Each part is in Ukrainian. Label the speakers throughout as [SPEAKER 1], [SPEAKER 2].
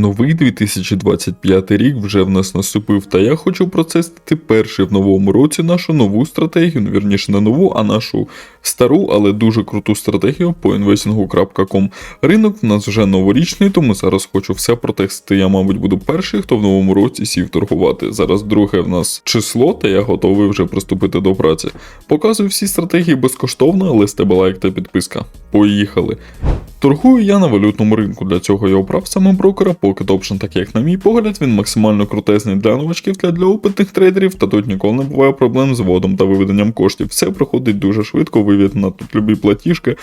[SPEAKER 1] Новий 2025 рік вже в нас наступив, та я хочу процестити перший в новому році нашу нову стратегію, ну вірніше не нову, а нашу стару, але дуже круту стратегію по investing.com. Ринок в нас вже новорічний, тому зараз хочу все протестити. Я, мабуть, буду перший, хто в новому році сів торгувати. Зараз друге в нас число, та я готовий вже приступити до праці. Показую всі стратегії безкоштовно, але з тебе лайк та підписка. Поїхали. Торгую я на валютному ринку. Для цього я обрав саме брокера Pocket Option, так як, на мій погляд, він максимально крутезний для новачків та для опитних трейдерів, та тут ніколи не буває проблем з вводом та виведенням коштів. Все проходить дуже швидко, вивід на тут любі платіжки,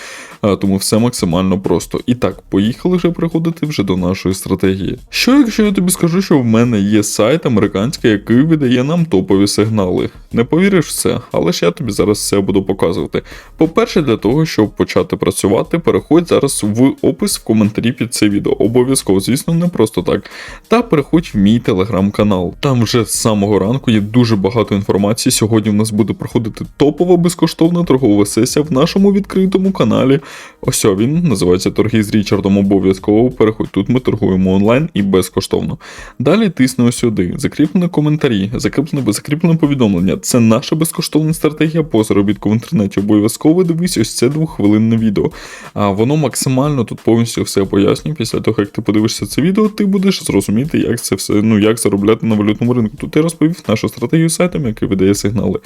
[SPEAKER 1] тому все максимально просто. І так, поїхали вже приходити вже до нашої стратегії. Що якщо я тобі скажу, що в мене є сайт американський, який видає нам топові сигнали? Не повіриш в це, але ж я тобі зараз все буду показувати. По-перше, для того, щоб почати працювати, переходь зараз в опис в коментарі під це відео. Обов'язково, звісно, не просто так. Та переходь в мій телеграм-канал. Там вже з самого ранку є дуже багато інформації. Сьогодні в нас буде проходити топова безкоштовна торгова сесія в нашому відкритому каналі. Ось він називається Торги з Річардом. Обов'язково переходь тут. Ми торгуємо онлайн і безкоштовно. Далі тисни ось сюди. Закріплені коментарі, закріплене закріплене повідомлення. Це наша безкоштовна стратегія по заробітку в інтернеті. Обов'язково дивись ось це двохвилинне відео. А воно максимально тут повністю все пояснює. Після того, як ти подивишся це відео, ти будеш зрозуміти, як це все, ну як заробляти на валютному ринку. Тут я розповів нашу стратегію сайтом, який видає сигнали.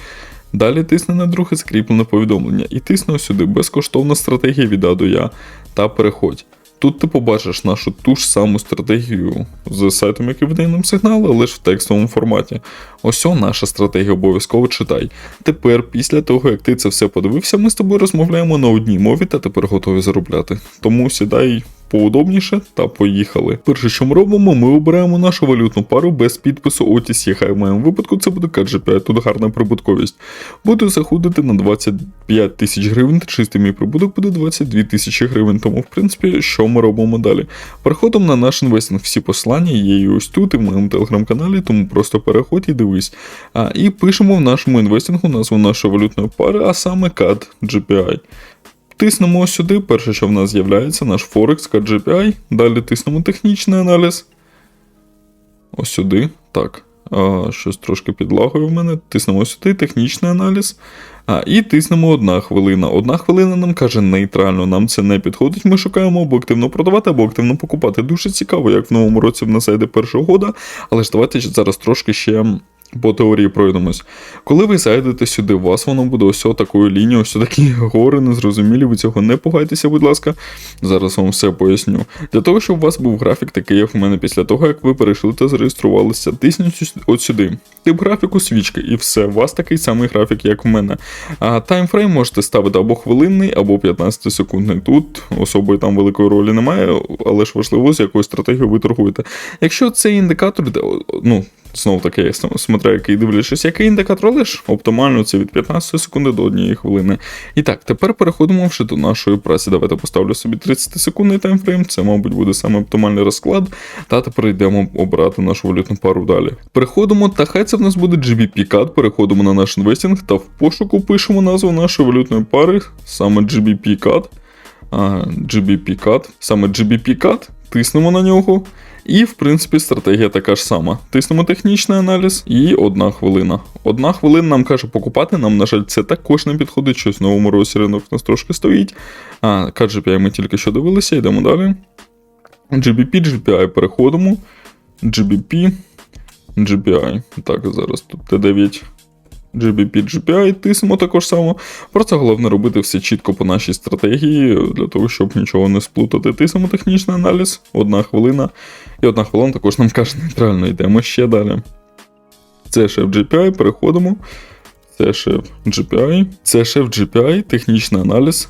[SPEAKER 1] Далі тисни на друге закріплене повідомлення і тисни сюди безкоштовна стратегія від А до Я та переходь. Тут ти побачиш нашу ту ж саму стратегію з сайтом, який видає нам сигнали, але ж в текстовому форматі. Ось наша стратегія обов'язково читай. Тепер, після того, як ти це все подивився, ми з тобою розмовляємо на одній мові та тепер готові заробляти. Тому сідай поудобніше та поїхали. Перше, що ми робимо, ми обираємо нашу валютну пару без підпису OTC. Хай в моєму випадку це буде KGP, тут гарна прибутковість. Буду заходити на 25 тисяч гривень, чистий мій прибуток буде 22 тисячі гривень. Тому, в принципі, що ми робимо далі? Переходимо на наш інвестинг. Всі послання є і ось тут, і в моєму телеграм-каналі, тому просто переходь і дивись. А, І пишемо в нашому інвестингу назву нашої валютної пари, а саме CAD GPI. Тиснемо сюди, перше, що в нас з'являється, наш Forex GPI. Далі тиснемо технічний аналіз. Ось сюди. Так. А, щось трошки підлагою в мене. Тиснемо сюди, технічний аналіз. А, і тиснемо одна хвилина. Одна хвилина нам каже нейтрально, нам це не підходить. Ми шукаємо або активно продавати, або активно покупати. Дуже цікаво, як в новому році в нас зайде перша угода. Але ж давайте зараз трошки ще. По теорії пройдемось. Коли ви зайдете сюди, у вас воно буде ось такою лінією, ось такі гори незрозумілі, ви цього не пугайтеся, будь ласка. Зараз вам все поясню. Для того, щоб у вас був графік такий, як в мене після того, як ви перейшли та зареєструвалися, тисніть от сюди. Тип графіку свічки, і все, у вас такий самий графік, як в мене. А таймфрейм можете ставити або хвилинний, або 15 секундний. Тут особої там великої ролі немає, але ж важливо, з якою стратегією ви торгуєте. Якщо цей індикатор, ну. Знов таки, смотря який дивлячись, який індикатор лиш, оптимально це від 15 секунди до 1 хвилини. І так, тепер переходимо вже до нашої праці. Давайте поставлю собі 30 секундний таймфрейм, це, мабуть, буде саме оптимальний розклад. Та тепер йдемо обрати нашу валютну пару далі. Переходимо, та хай це в нас буде GBP CAD, переходимо на наш інвестинг та в пошуку пишемо назву нашої валютної пари, саме GBP CAD. А, GBP CAD, саме GBP CAD, тиснемо на нього. І, в принципі, стратегія така ж сама. Тиснемо технічний аналіз і одна хвилина. Одна хвилина нам каже покупати, нам, на жаль, це також не підходить, щось в новому році ринок у нас трошки стоїть. А, KGPI ми тільки що дивилися, йдемо далі. GBP, GPI переходимо. GBP, GPI. Так, зараз тут Т9. GBP, GPI, тиснемо також само. Про це головне робити все чітко по нашій стратегії, для того, щоб нічого не сплутати. Тиснемо технічний аналіз, одна хвилина. І одна хвилина також нам каже нейтрально, йдемо ще далі. Це шеф GPI, переходимо. Це шеф GPI, це шеф GPI, технічний аналіз.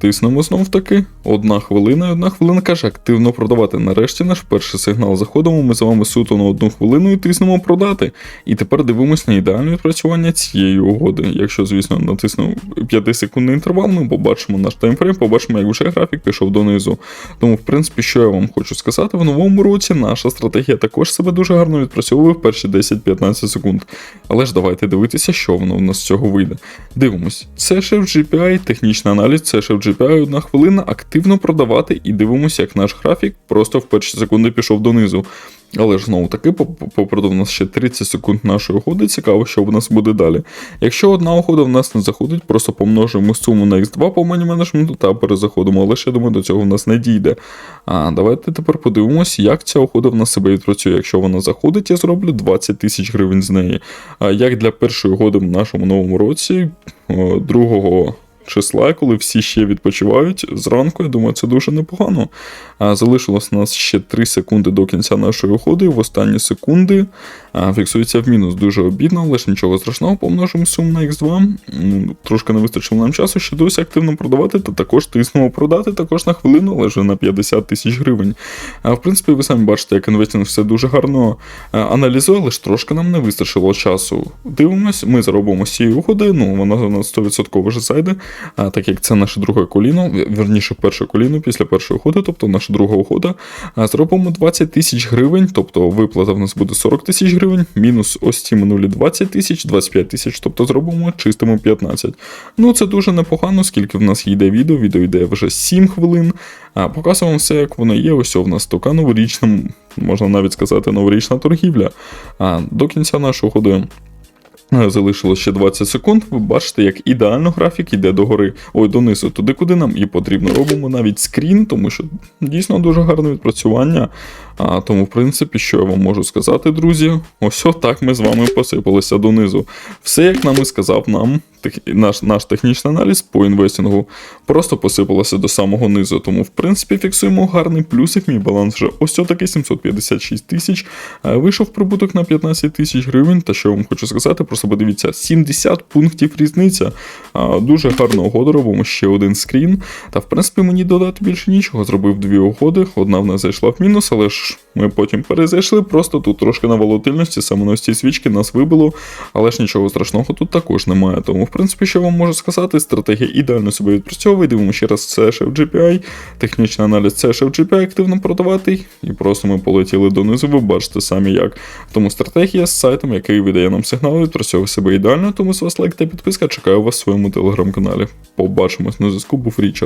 [SPEAKER 1] Тиснемо знов таки. Одна хвилина одна хвилина каже активно продавати. Нарешті наш перший сигнал заходимо. Ми з вами суто на одну хвилину і тиснемо продати. І тепер дивимося на ідеальне відпрацювання цієї угоди. Якщо, звісно, натиснув 5-секундний інтервал, ми побачимо наш таймфрейм, побачимо, як вже графік пішов донизу. Тому, в принципі, що я вам хочу сказати, в новому році наша стратегія також себе дуже гарно відпрацьовує в перші 10-15 секунд. Але ж давайте дивитися, що воно в нас з цього вийде. Дивимось, це шеф GPI, технічний аналіз, це шеф GPI. GPI 1 хвилина, активно продавати і дивимося, як наш графік просто в перші секунди пішов донизу. Але ж знову таки, поп- попереду в нас ще 30 секунд нашої угоди. Цікаво, що в нас буде далі. Якщо одна угода в нас не заходить, просто помножимо суму на x2 по мані менеджменту та перезаходимо. Але я думаю, до цього в нас не дійде. А давайте тепер подивимось, як ця угода в нас себе відпрацює. Якщо вона заходить, я зроблю 20 тисяч гривень з неї. А як для першої угоди в нашому новому році, другого. Числа, коли всі ще відпочивають зранку, я думаю, це дуже непогано. Залишилось у нас ще 3 секунди до кінця нашої уходи. В останні секунди фіксується в мінус. Дуже обідно, ж нічого страшного, помножимо суму на X2. Трошки не вистачило нам часу, ще досі активно продавати, та також тиснемо продати також на хвилину, але вже на 50 тисяч гривень. А, в принципі, ви самі бачите, як інвестинг все дуже гарно аналізує, але ж трошки нам не вистачило часу. Дивимось, ми заробимо з угоди, ну вона у нас 100% вже зайде, а, так як це наше друге коліно, вірніше перше коліно після першої уходи, тобто наша друга ухода. А, Зробимо 20 тисяч гривень, тобто виплата в нас буде 40 тисяч гривень, мінус ось ці минулі 20 тисяч, 25 тисяч, тобто зробимо чистимо 15. Ну це дуже непогано, скільки в нас йде відео, відео йде вже 7 хвилин. А показуємо все, як воно є. Ось у нас така новорічна, можна навіть сказати, новорічна торгівля. А до кінця нашого ходу. Е, Залишилось ще 20 секунд. Ви бачите, як ідеально графік йде догори, ой, донизу, туди, куди нам і потрібно. Робимо навіть скрін, тому що дійсно дуже гарне відпрацювання. А, тому, в принципі, що я вам можу сказати, друзі, ось так ми з вами посипалися донизу. Все, як нам і сказав нам наш, наш технічний аналіз по інвестингу, просто посипалося до самого низу. Тому, в принципі, фіксуємо гарний плюсик. Мій баланс вже ось такий 756 тисяч. Е, Вийшов прибуток на 15 тисяч гривень. Та що я вам хочу сказати, просто подивіться, 70 пунктів різниця. Дуже гарна угода, робимо ще один скрін. Та в принципі мені додати більше нічого. Зробив дві угоди. Одна в нас зайшла в мінус, але ж ми потім перезайшли. Просто тут трошки на волатильності, саме на ось ці свічки нас вибило, але ж нічого страшного тут також немає. Тому, принципі, що вам можу сказати, стратегія ідеально себе відпрацьовує. Дивимо ще раз CSF GPI, технічний аналіз CSF GPI активно продавати. І просто ми полетіли донизу, ви бачите самі як. Тому стратегія з сайтом, який видає нам сигнал, відпрацьовує себе ідеально. Тому з вас лайк та підписка. Чекаю вас в своєму телеграм-каналі. Побачимось на зв'язку, був Річард.